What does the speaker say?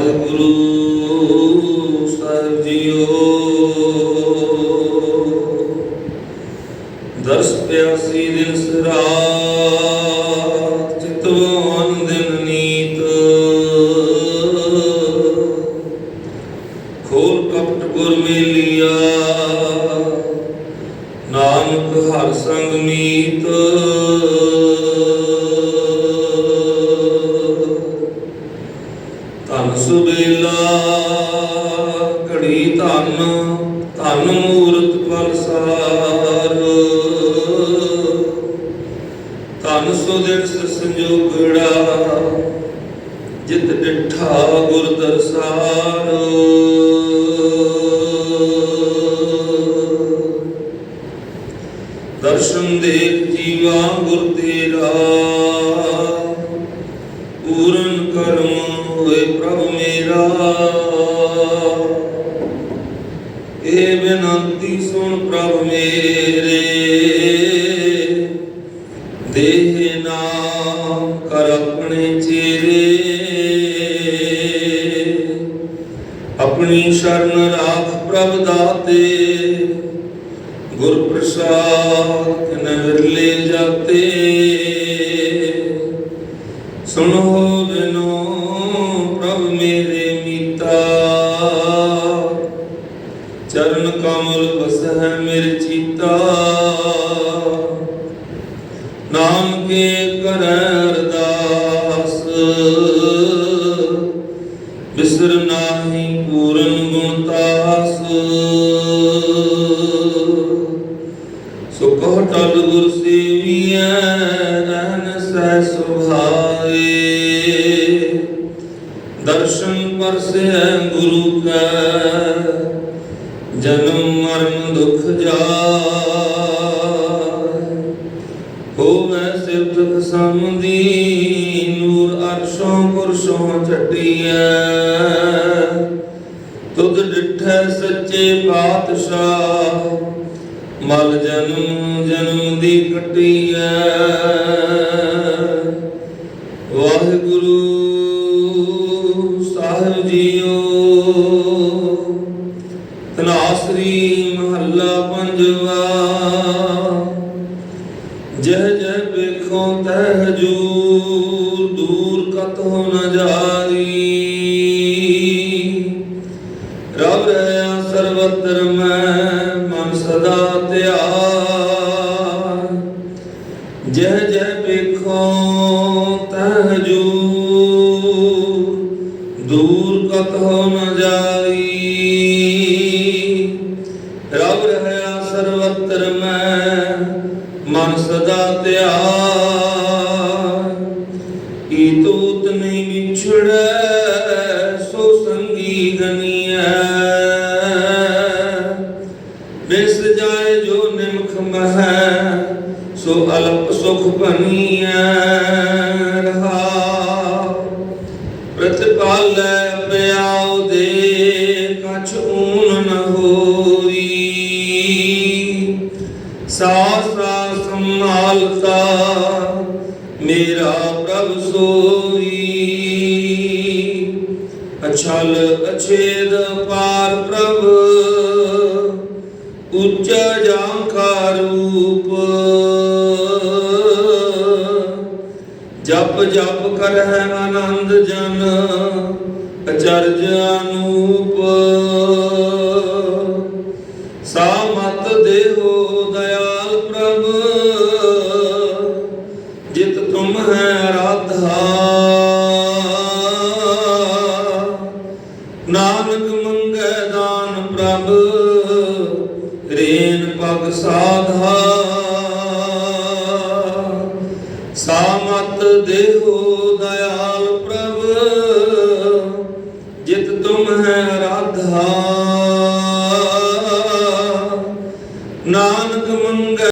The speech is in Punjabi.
ਵਾਹਿਗੁਰੂ ਸਾਹਿਬ ਜੀਓ। ਦਰਸ ਪਿਆਸੀ ਦਿਨ ਸਰਾਤ ਚਿਤਵਾਨ ਦਿਨ ਨੀਤ। ਖੋਲ ਕਪਟ ਗੁਰ ਮੇਲਿਆ, ਨਾਨਕ ਹਰ ਸੰਗ ਮੀਤ। ਧਨ ਘੜੀ ਧਨ ਧਨ ਮੂਰਤ ਪਲਸਾਰ ਧਨ ਸੁਦਿਸ ਸੰਜੋਗੜਾ ਜਿਤ ਡਿਠਾ ਗੁਰ ਦਰਸਾਰ। ਦਰਸ਼ਨ ਦੇਖ ਜੀਵਾ ਗੁਰ ਤੇਰਾ। ਪੂਰਨ ਕਰਮ ਹੋਏ ਪ੍ਰਭ ਮੇਰਾ। ਇਹ ਬੇਨੰਤੀ ਸੁਣ ਪ੍ਰਭ ਮੇਰੇ। ਦੇਹ ਨਾਮ ਕਰ ਆਪਣੇ ਚੇਰੇ। ਆਪਣੀ ਸ਼ਰਨ ਰਾਖ ਪ੍ਰਭ ਦਾਤੇ। ਗੁਰ ਪ੍ਰਸਾਦ ਨਵਰਲੇ ਜਾਤੇ। ਸੁਣੋ ਬਿਨੋ ਪ੍ਰਭ ਮੇਰੇ ਮੀਤਾ। ਚਰਨ ਕਮਲ ਬਸਹਿ ਮੇਰੇ ਚੀਤਾ। ਨਾਮ ਕੇ ਕਰੈ ਅਰਦਾਸ। ਬਿਸਰ ਨਾਹੀ ਪੂਰਨ ਗੁਣ ਤਾਸ। ਸੋ ਟਲ ਗੁਰ ਸੇਵੀਐ ਰਹਿਨ ਸਹਿ ਸੁਭਾਏ ਦਰਸ਼ਨ ਪਰਸੈ ਗੁਰੂ ਕੈ, ਜਨਮ ਮਰਨ ਦੁਖ ਜਾਏ। ਹੋਵੇ ਸਿਫਤ ਸਮਦੀ ਨੂਰ ਅਰਸ਼ੋਂ ਪੁਰਸ਼ੋਂ ਛਟੀਐ। ਤੁਧ ਡਿਠੈ ਸੱਚੇ ਪਾਤਸ਼ਾਹ ਮਲ ਜਨਮ ਜਨਮ ਦੀ ਕਟੀਐ ਵਾਹਿਗੁਰੂ ਸਾਹਿਬ ਜੀਓ ਤਨਾਸਰੀ ਮਹੱਲਾ ਪੰਜਵਾ। ਜਹ ਜਹ ਵੇਖੋ ਤਹ ਹਜੂਰ ਦੂਰ ਕਤਹੁ ਨ ਜਾਈ ਰਬ ਰਹਾ ਸਰਵਤਰ ਮੈਂ ਮਨ ਸਦਾ ਧਿਆਨ। ਜਹ ਜਹ ਵੇਖੋ ਤਹ ਹਜੂਰ ਦੂਰ ਕਤਹੁ ਨ ਜਾਈ। ਰਬ ਰਹਾ ਸਰਵਤਰ ਮੈਂ, ਮਨ ਸਦਾ ਧਿਆਨ। ਈ ਤੂਤ ਨਹੀਂ ਵਿਛੜੈ, ਸੋ ਸੰਗੀ ਗਨੀਐ। ਮਹੈ, ਸੋ ਅਲਪ ਸੁਖ ਬਨੀਐ ਰਹਾ। ਪ੍ਰਤਿਪਾਲੈ ਪਿਆਉ ਦੇ, ਕਛ ਊਨ ਨ ਹੋਈ। ਸਾਸ ਸਾਸ ਸੰਭਾਲਤਾ, ਮੇਰਾ ਪ੍ਰਭ ਸੋਈ। ਅਛਲ ਅਛੇਦ ਪਾਰ ਪ੍ਰਭ ਉੱਚ ਜਾਂਖਾ ਰੂਪ। ਜਪ ਜਪ ਕਰਹਿ ਆਨੰਦ ਜਨ, ਅਚਰਜ ਅਨੂਪ। ਸਾਮਤ ਦੇਹੋ ਦਇਆਲ ਪ੍ਰਭ, ਜਿਤ ਤੁਮ ਹੈ ਰਾਧਾ ਨਾਨਕ ਮੰਗੈ ਦਾਨ ਪ੍ਰਭ। ਰੇਨ ਪਗ ਸਾਧਾ। ਸਾਮਤ ਦੇਹੋ ਦਇਆਲ ਪ੍ਰਭ ਜਿਤ ਤੁਮ ਹੈ ਰਾਧਾ। ਨਾਨਕ ਮੰਗੈ